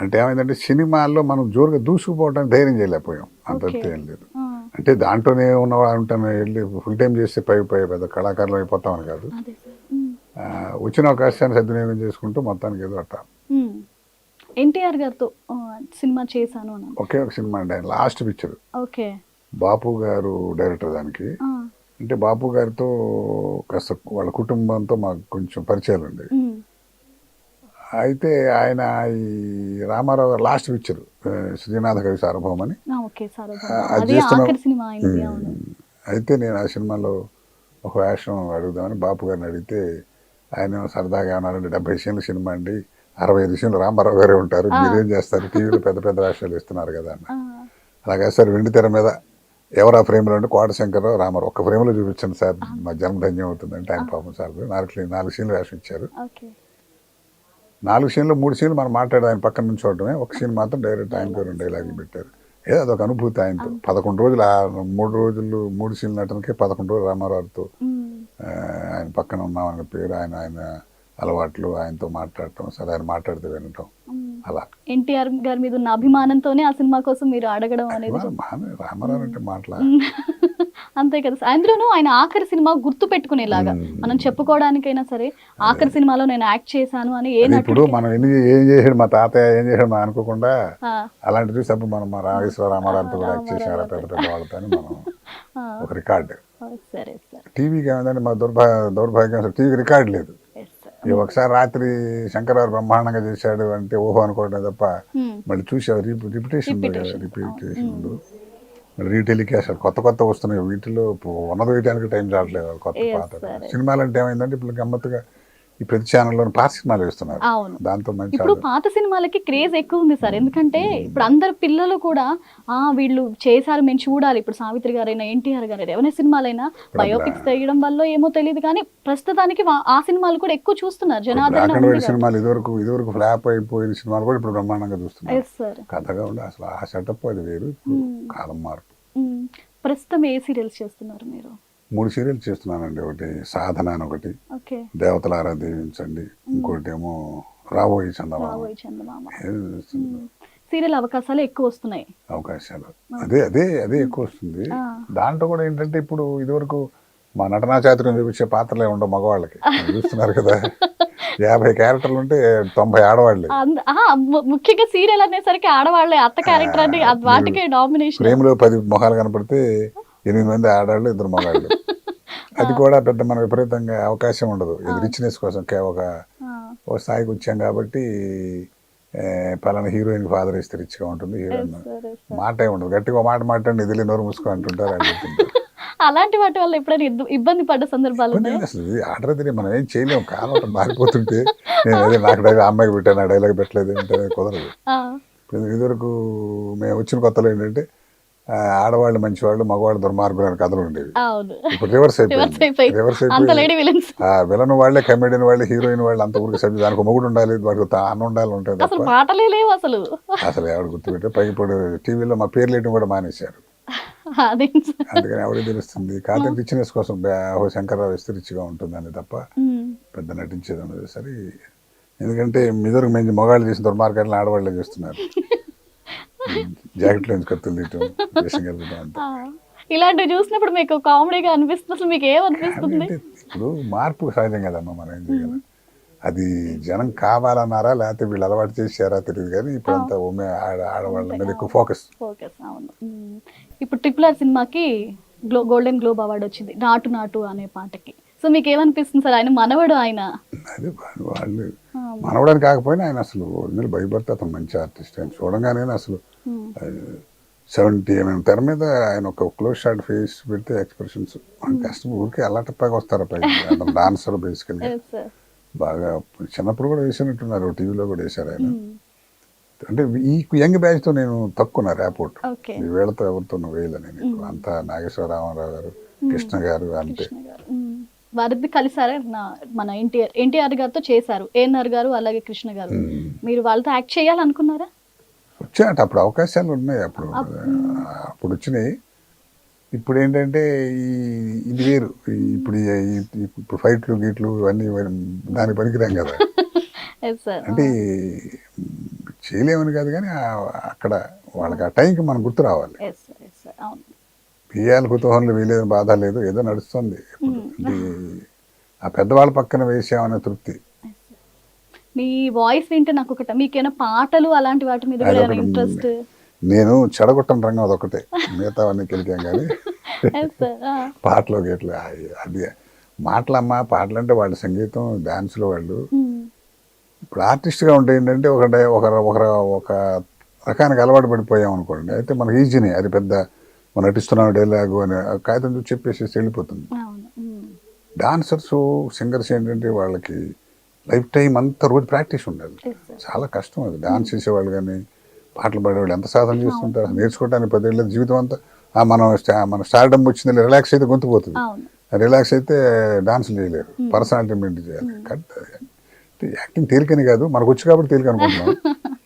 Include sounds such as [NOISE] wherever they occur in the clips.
అంటే ఏమైందంటే సినిమాల్లో మనం జోరుగా దూసుకుపోవడానికి ధైర్యం చేయలేకపోయాం. అంత. ఏం లేదు. అంటే దాంట్లోనే ఉన్న ఉంటాను వెళ్ళి ఫుల్ టైం చేస్తే పై పై పెద్ద కళాకారులు అయిపోతామని కాదు. వచ్చిన అవకాశాన్ని సద్వినియోగం చేసుకుంటూ మొత్తానికి ఏదో అట్ట. ఎన్టీఆర్ గారితో సినిమా చేశాను ఒకే ఒక సినిమా అండి ఆయన లాస్ట్ పిక్చర్. ఓకే. బాపు గారు డైరెక్టర్ దానికి. అంటే బాపు గారితో కాస్త వాళ్ళ కుటుంబంతో మాకు కొంచెం పరిచయాలు ఉండేవి అయితే ఆయన ఈ రామారావు గారు లాస్ట్ పిక్చర్ శ్రీనాథ కవి సార్వభౌమ్. అని అది చేస్తున్నాం. అయితే నేను ఆ సినిమాలో ఒక వేషం అడుగుదామని బాపు గారిని అడిగితే ఆయన సరదాగా ఏమన్నారంటే డెబ్బై సీన్ల సినిమా అండి అరవై ఐదు సీన్లు రామారావు గారే ఉంటారు మీరేం చేస్తారు టీవీలో పెద్ద పెద్ద వేషాలు ఇస్తున్నారు కదా అన్న. అలాగే సార్ వెండి తెర మీద ఎవరు ఆ ఫ్రేమ్లో అంటే కోటశంకరరావు రామారావు ఒక్క ఫ్రేమ్లో చూపించండి సార్ మా జన్మ ధన్యం అవుతుందంటే ఆయన పాపం సార్ నాలుగు నాలుగు సీన్లు వేషం ఇచ్చారు. నాలుగు సీన్లు మూడు సీన్లు మనం మాట్లాడే ఆయన పక్కన నుంచి చూడటమే ఒక సీన్ మాత్రం డైరెక్ట్ ఆయన పేరు డైలాగులు పెట్టారు. ఏదో అదొక అనుభూతి ఆయనతో. పదకొండు రోజులు మూడు రోజులు మూడు సీన్లు నటనకే పదకొండు రోజులు రామారావుతో ఆయన పక్కన ఉన్నామన్న పేరు ఆయన ఆయన అలవాట్లు ఆయనతో మాట్లాడటం సరే ఆయన మాట్లాడితే వినటం. అలా. ఎన్టీఆర్ గారి మీద ఉన్న అభిమానంతోనే ఆ సినిమా కోసం మీరు అడగడం అనేది రామారావు అంటే మాటల. ఉమ్. అంతే కదా. అందులోనూ ఆయన ఆఖరి సినిమా గుర్తు పెట్టుకునేలాగా. మనం చెప్పుకోవడానికైనా సరే ఆఖరి సినిమాలో నేను యాక్ట్ చేశాను అని ఏ ఇప్పుడు మనం ఎన్ని ఏం చేసాడు మా తాతయ్య ఏం చేసాడు మనం అనుకోకుండా అలాంటి చూసినప్పుడు మనం మా రామేశ్వర రామారావుతో కూడా యాక్ట్ చేసారా పెద్ద పెద్ద వాళ్ళతో మనం ఒక రికార్డు. సరే టీవీకి ఏమైందంటే మా దుర్భా దౌర్భాగ్యం టీవీకి రికార్డు లేదు. ఈ ఒకసారి రాత్రి శంకరరావు బ్రహ్మాండంగా చేశాడు అంటే ఓహో అనుకోవడం తప్ప ఉమ్, మళ్ళీ చూసావు రిపిటేషన్. రిపిటేషన్ రీటెలికాస్ట్ కొత్త కొత్త వస్తున్నాయి. వీటిలో ఉన్నది వేయడానికి టైం రావట్లేదు. కొత్త పాత. సినిమాలు అంటే ఏమైందంటే ఇప్పుడు గమ్మత్తుగా ఈ ప్రతి ఛానల్లో పాత సినిమాలు వేస్తున్నారు. అవును. దాంతో మంచి ఇప్పుడు పాత సినిమాలకి క్రేజ్ ఎక్కువ ఉంది సార్. ఎందుకంటే ఇప్పుడు అందరు పిల్లలు కూడా ఆ వీళ్ళు చేశారు మేము చూడాలి. ఇప్పుడు సావిత్రి గారైనా ఎన్టీఆర్ గారైనా ఎవరైనా సినిమాలైనా బయోపిక్స్ తెగడం వల్ల ఏమో తెలియదు కానీ ప్రస్తుతానికి ఆ సినిమాలు కూడా ఎక్కువ చూస్తున్నారు జనాదరణ సినిమాలు ఇదివరకు ఇదివరకు ఫ్లాప్ అయిపోయిన సినిమాలు కూడా ఇప్పుడు బ్రహ్మాండంగా చూస్తున్నారు. కథగా ఉండే అసలు ఆ సెటప్ అది వేరు. కాలం మార్పు ప్రస్తుతం ఏ సీరియల్స్ చేస్తున్నారు మీరు? మూడు సీరియల్ చేస్తున్నానండి. ఒకటి సాధన అని ఒకటి. దేవతల ఆరాధించండి. ఇంకోటి ఏమో రాబోయే చందమామ. సీరియల్ అవకాశాలు ఎక్కువ వస్తున్నాయి. అవకాశాలు. అదే అదే అదే ఎక్కువ వస్తుంది. దాంట్లో కూడా ఏంటంటే ఇప్పుడు ఇదివరకు మా నటనా చాతుర్యం చూపించే పాత్రలే ఉండవు మగవాళ్ళకి. చూస్తున్నారు కదా. [LAUGHS] యాభై క్యారెక్టర్లు ఉంటే తొంభై ఆడవాళ్ళే. ముఖ్యంగా సీరియల్ అనేసరికి ఆడవాళ్ళే. అత్త క్యారెక్టర్ అది వాటికే డామినేషన్. ప్రేమలో పది మొహాలు కనపడితే ఎనిమిది మంది ఆడవాళ్ళు ఇద్దరు మగాళ్ళు. అది కూడా పెద్ద మన విపరీతంగా అవకాశం ఉండదు. ఇది రిచ్నెస్ కోసం ఒక ఒక స్థాయికి వచ్చాం కాబట్టి పలానా హీరోయిన్ ఫాదర్ ఇస్తే రిచ్గా ఉంటుంది హీరోయిన్ మాట ఉండదు. గట్టిగా మాట మాట్లాడి ఇదిలే నోరు మూసుకో అంటుంటారు అలాంటి వాటి వల్ల ఎప్పుడైనా ఇబ్బంది పడ్డ సందర్భాలు అసలు? ఇది ఆర్డర్ తిని మనం ఏం చేయలేము కాలం మారిపోతుంటే. నేను అదే నాకు డైలాగ్ అమ్మాయికి పెట్టాను డైలాగ్ పెట్టలేదు అంటే కుదరదు. ఇదివరకు మేము వచ్చిన కొత్తలో ఏంటంటే ఆడవాళ్ళు మంచివాళ్ళు మగవాళ్ళు దుర్మార్గులు అనే కథలు ఉండేవి. ఇప్పుడు రివర్స్ రివర్స్ అయిపోయింది అయిపోయి రివర్స్ అంత అయిపోయి లేడీ విలన్స్ ఆ విలన్ వాళ్ళే కమెడియన్ వాళ్ళే హీరోయిన్ వాళ్ళు అంత ఊరికి సభ్యులు. దానికి మొగుడు ఉండాలి వాడికి అన్న ఉండాలి ఉంటాయి అసలు అసలు. ఎవడు గుర్తుపెట్టే పైకి ఇప్పుడు టీవీలో మా పేర్లు వేయడం కూడా మానేశారు. అదే. అందుకని ఎవరికి తెలుస్తుంది? కాకపోతే రిచ్నెస్ కోసం ఓ శంకర్రావు ఇస్తే రిచ్గా ఉంటుందని తప్ప. పెద్ద నటించేది ఉండదు. సరే. ఎందుకంటే మిదరు మంచి మొగాళ్ళు చేసిన దుర్మార్గాలను ఆడవాళ్ళే చేస్తున్నారు. [LAUGHS] జాకెట్లో నుంచి కత్తులు తీయటం వేషం కలపడం అంతా. ఇలాంటివి చూసినప్పుడు మీకు కామెడీగా అనిపిస్తుంది అసలు మీకు ఏమనిపిస్తుంది ఇప్పుడు మార్పు సహజం కదమ్మా మనం ఏం చేయగలం అది జనం కావాలన్నారా లేకపోతే వీళ్ళు అలవాటు చేశారా తెలియదు కానీ ఇప్పుడంతా ఉమె ఆడ ఆడవాళ్ళ మీద ఎక్కువ ఫోకస్ ఫోకస్ అవును. ఉమ్. ఇప్పుడు ట్రిపుల్ ఆర్ సినిమాకి గ్లో గోల్డెన్ గ్లోబ్ అవార్డు వచ్చింది నాటు నాటు అనే పాటకి. సో మీకు ఏమనిపిస్తుంది సార్? ఆయన మనవడు ఆయన. అది వాళ్ళు- మనవడానికి కాకపోయినా ఆయన అసలు ఒరిజినల్ భయపడితే అతను మంచి ఆర్టిస్ట్. ఆయన చూడంగానే అసలు. సెవెంటీ ఎంఎం తెర మీద ఆయన ఒక క్లోజ్ షాట్ ఫేస్ పెడితే ఎక్స్ప్రెషన్స్. కష్టం ఊరికే అల్లటప్పగా వస్తారు అతను డాన్సర్ బేసికల్గా. Sir. బాగా చిన్నప్పుడు కూడా వేసినట్టున్నారు టీవీలో కూడా వేశారు ఆయన. అంటే ఈ యంగ్ బ్యాచ్తో నేను తక్కువ ర్యాపోర్ట్ ఓకే. ఈ వేళతో ఎవరితో వేయలే నేను. అంతా నాగేశ్వర రామారావు గారు కృష్ణ గారు అంతే ఉమ్. వారిద్దరు కలిసారా నా- మన ఎన్టీఆర్ ఎన్టీఆర్ గారితో చేశారు ఏఎన్ఆర్ గారు అలాగే కృష్ణ గారు. మీరు వాళ్ళతో యాక్ట్ చేయాలనుకున్నారా? వచ్చాయట అప్పుడు అవకాశాలు ఉన్నాయి అప్పుడు అప్పుడు వచ్చినాయి. ఇప్పుడు ఏంటంటే ఈ ఇది వేరు. ఇప్పుడు ఇప్పుడు ఫైట్లు గీట్లు ఇవన్నీ దానికి పనికిరాం కదా. [LAUGHS] అంటే చేయలేమని కాదు కానీ అక్కడ వాళ్ళకి ఆ టైంకి మనం గుర్తు రావాలి ఎస్ సార్ ఎస్ సార్ అవును బియ్యాల కుతూహలం వీలేదు బాధ లేదు ఏదో నడుస్తుంది. ఆ పెద్దవాళ్ళ పక్కన వేసామనే తృప్తి. మీ వాయిస్ వింటే నాకు ఒకట మీకేమైనా పాటలు అలాంటి వాటి మీద ఇంట్రెస్ట్? నేను చెడగొట్టని రంగం అదొకటే. మిగతావన్నీ కెలికాం కానీ పాటలు గేట్లు అది మాటలమ్మా పాటలు అంటే వాళ్ళ సంగీతం డాన్సులు వాళ్ళు. ఇప్పుడు ఆర్టిస్ట్గా ఉంటే ఏంటంటే ఒక డై- ఒక ఒక ఒక రకానికి అలవాటు పడిపోయాం అనుకోండి అయితే మనకి ఈజీనే అది పెద్ద మనం నటిస్తున్నాం డైలాగు అని కాగితం చూసి చెప్పేసి వెళ్ళిపోతుంది. డాన్సర్స్ సింగర్స్ ఏంటంటే వాళ్ళకి లైఫ్ టైం అంతా రోజు ప్రాక్టీస్ ఉండాలి. చాలా కష్టం అది. డాన్స్ చేసేవాళ్ళు కానీ పాటలు పాడేవాళ్ళు ఎంత సాధన చేస్తుంటారు? నేర్చుకోవడానికి పదేళ్ళ జీవితం అంతా మనం మన స్టార్డమ్ వచ్చింది రిలాక్స్ అయితే గొంతు పోతుంది. అవును. రిలాక్స్ అయితే డాన్స్ చేయలేరు. పర్సనాలిటీ మెయింటైన్ చేయాలి. కట్ యాక్టింగ్ తేలికని కాదు మనకు వచ్చి కాబట్టి తేలిక అనుకుంటున్నాం. [LAUGHS]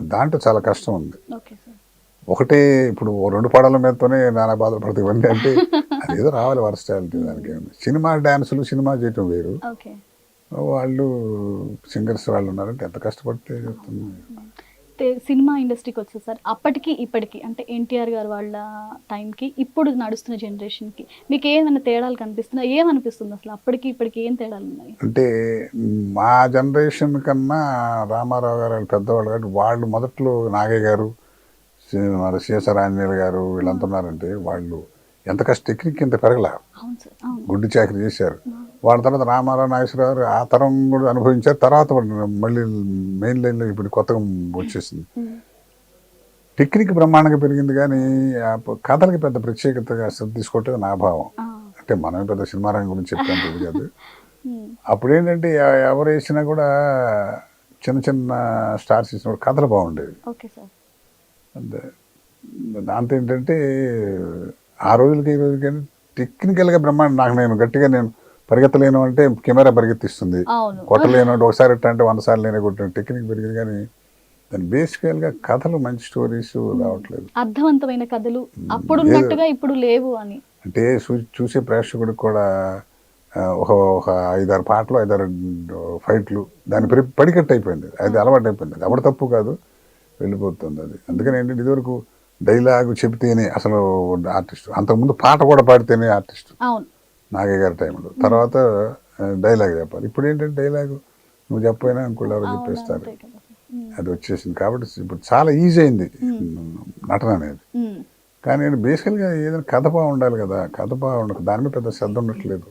దాంట్లో చాలా కష్టం ఉంది. ఒకటే ఇప్పుడు రెండు పాడాల మీదతోనే నానా బాధలు పడుతుంది ఇవన్నీ అంటే [LAUGHS] అదేదో రావాలి వర్స్టాలిటీ దానికి. సినిమా డాన్సులు సినిమా చేయటం వేరు. ఓకే. వాళ్ళు సింగర్స్ వాళ్ళు ఉన్నారంటే ఎంత కష్టపడితే సినిమా ఇండస్ట్రీకి వచ్చేది సార్ అప్పటికి ఇప్పటికి అంటే ఎన్టీఆర్ గారు వాళ్ళ టైంకి ఇప్పుడు నడుస్తున్న జనరేషన్కి మీకు ఏమైనా తేడాలు కనిపిస్తున్నా ఏమనిపిస్తుంది అసలు అప్పటికి ఇప్పటికి ఏం తేడాలు ఉన్నాయి? అంటే మా జనరేషన్ కన్నా రామారావు గారు వాళ్ళు పెద్దవాళ్ళు కాబట్టి వాళ్ళు మొదట్లో నాగయ్య గారు సి- మరి శేషర్ ఆంజనేయులు గారు వీళ్ళంతా ఉన్నారంటే వాళ్ళు ఎంత కష్ట టెక్నిక్ ఇంత పెరగల. గుడ్డి చాకరీ చేశారు. వాళ్ళ తర్వాత రామారావు నాగేశ్వరరావు గారు ఆ తరం కూడా అనుభవించారు. తర్వాత మళ్ళీ మెయిన్ లైన్లో ఇప్పుడు కొత్తగా వచ్చేసింది. టెక్నిక్ బ్రహ్మాండంగా పెరిగింది కానీ కథలకి పెద్ద ప్రత్యేకతగా శ్రద్ధ తీసుకోవటం నా భావం. అంటే మనం పెద్ద సినిమా రంగం గురించి చెప్పేంత ఇది కాదు. అప్పుడు ఏంటంటే ఎవరు వేసినా కూడా చిన్న చిన్న స్టార్స్ ఇచ్చినప్పుడు కథలు బాగుండేవి. అంతే దాంతో ఏంటంటే ఆ రోజులకి ఈ రోజులకి టెక్నికల్గా బ్రహ్మాండం నాకు నేను గట్టిగా నేను పరిగెత్తలేను అంటే కెమెరా పరిగెత్తిస్తుంది. కొట్టలేను అంటే ఒకసారి ఎట్ట అంటే వంద సార్లు నేనే కొట్టిన. టెక్నిక్ పెరిగింది కానీ దాని బేసికల్గా కథలు మంచి స్టోరీస్ రావట్లేదు. అర్థవంతమైన కథలు అప్పుడు ఉన్నట్టుగా ఇప్పుడు లేవు అని. అంటే చూసే ప్రేక్షకుడికి కూడా ఒక ఒక ఐదారు పాటలు ఐదారు ఫైట్లు దాని పడికట్టు అయిపోయింది. అది అలవాటు అయిపోయింది. ఎవరి తప్పు కాదు. వెళ్ళిపోతుంది అది. అందుకని ఏంటంటే ఇదివరకు డైలాగ్ చెబితేనే అసలు ఆర్టిస్ట్. అంతకుముందు పాట కూడా పాడితేనే ఆర్టిస్ట్. నాగయ్య గారి టైంలో. తర్వాత డైలాగ్ చెప్పాలి. ఇప్పుడు ఏంటంటే డైలాగ్ నువ్వు చెప్పైనా ఇంకోళ్ళు ఎవరో చెప్పేస్తారు. అది వచ్చేసింది. కాబట్టి ఇప్పుడు చాలా ఈజీ అయింది నటన అనేది. కానీ బేసికల్గా ఏదైనా కథ బాగుండాలి కదా. కథ బాగుండదు దాని మీద పెద్ద శ్రద్ధ ఉండట్లేదు.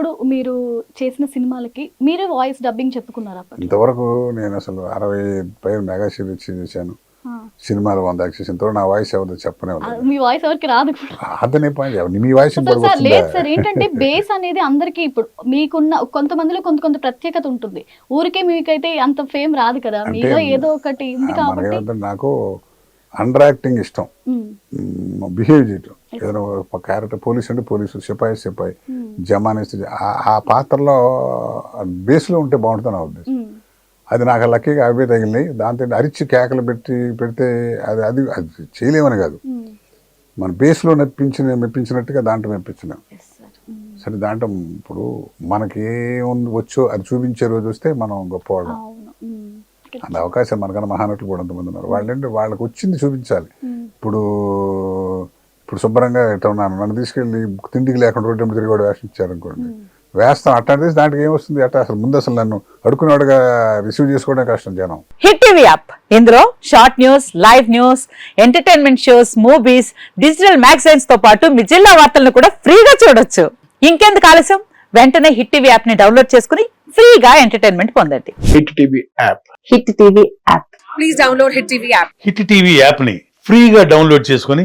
ఇప్పుడు మీరు చేసిన సినిమాలకి మీరే వాయిస్ డబ్బింగ్ చెప్పుకున్నారు అప్పట్లో? ఇంతవరకు నేను అసలు అరవై పైన మెగా సిరీస్ చేశాను. సినిమాలు వంద యాక్ట్ చేసిన ఇంతవరకు నా వాయిస్ ఎవరు చెప్పనే మీ వాయిస్ ఎవరికి రాదు అతనే పాయింట్ మీ వాయిస్ లేదు సార్ ఏంటంటే బేస్ అనేది అందరికి ఇప్పుడు మీకున్న కొంతమందిలో కొంత కొంత ప్రత్యేకత ఉంటుంది. ఊరికే మీకైతే అంత ఫేమ్ రాదు కదా. మీలో ఏదో ఒకటి ఉంది కాబట్టి నాకు అండర్ యాక్టింగ్ ఇష్టం. బిహేవ్ చేయటం. ఏదైనా క్యారెక్టర్ పోలీస్ అంటే పోలీసు సిపాయి సిపాయి. జమాన్ వేస్తే ఆ- ఆ పాత్రలో బేస్లో ఉంటే బాగుంటుంది నా ఉద్దేశం. అది నాకు లక్కీగా అవే తగిలినాయి. దాంతో అరిచి కేకలు పెట్టి పెడితే అది అది అది చేయలేమని కాదు. మన బేస్లో మెప్పించిన మెప్పించినట్టుగా దాంట్లో మెప్పించినాం. సరే దాంట్లో ఇప్పుడు మనకి ఏముంది వచ్చో అది చూపించే రోజు వస్తే మనం గొప్పవాళ్ళం. అంత అవకాశం మనకన్నా మహానటులు కూడా అంతమంది ఉన్నారు. వాళ్ళు ఏంటి వాళ్ళకి వచ్చింది చూపించాలి. ఇప్పుడు ఇప్పుడు శుభ్రంగా ఎట్లా ఉన్నాను. నన్ను తీసుకెళ్ళి తిండికి లేకుండా రోడ్డు మీద తిరిగి వేషం ఇచ్చారనుకోండి వేస్తాం అట్లాంటి దాంట్లో ఏమొస్తుంది? అట్లా అసలు ముందు అసలు నన్ను అడుకునేవాడుగా రిసీవ్ చేసుకోవడం కష్టం జనం. Hit TV app. ఇందులో short news live news entertainment shows movies digital మ్యాగజైన్స్తో పాటు మీ జిల్లా వార్తలను కూడా ఫ్రీగా చూడొచ్చు. ఇంకెందుకు ఆలస్యం? వెంటనే హిట్ టీవీ యాప్ని డౌన్లోడ్ చేసుకుని ఫ్రీగా ఎంటర్టైన్మెంట్ పొందండి. Hit TV app. Hit TV app. Please download Hit TV app. Hit TV యాప్ని ఫ్రీగా డౌన్లోడ్ చేసుకొని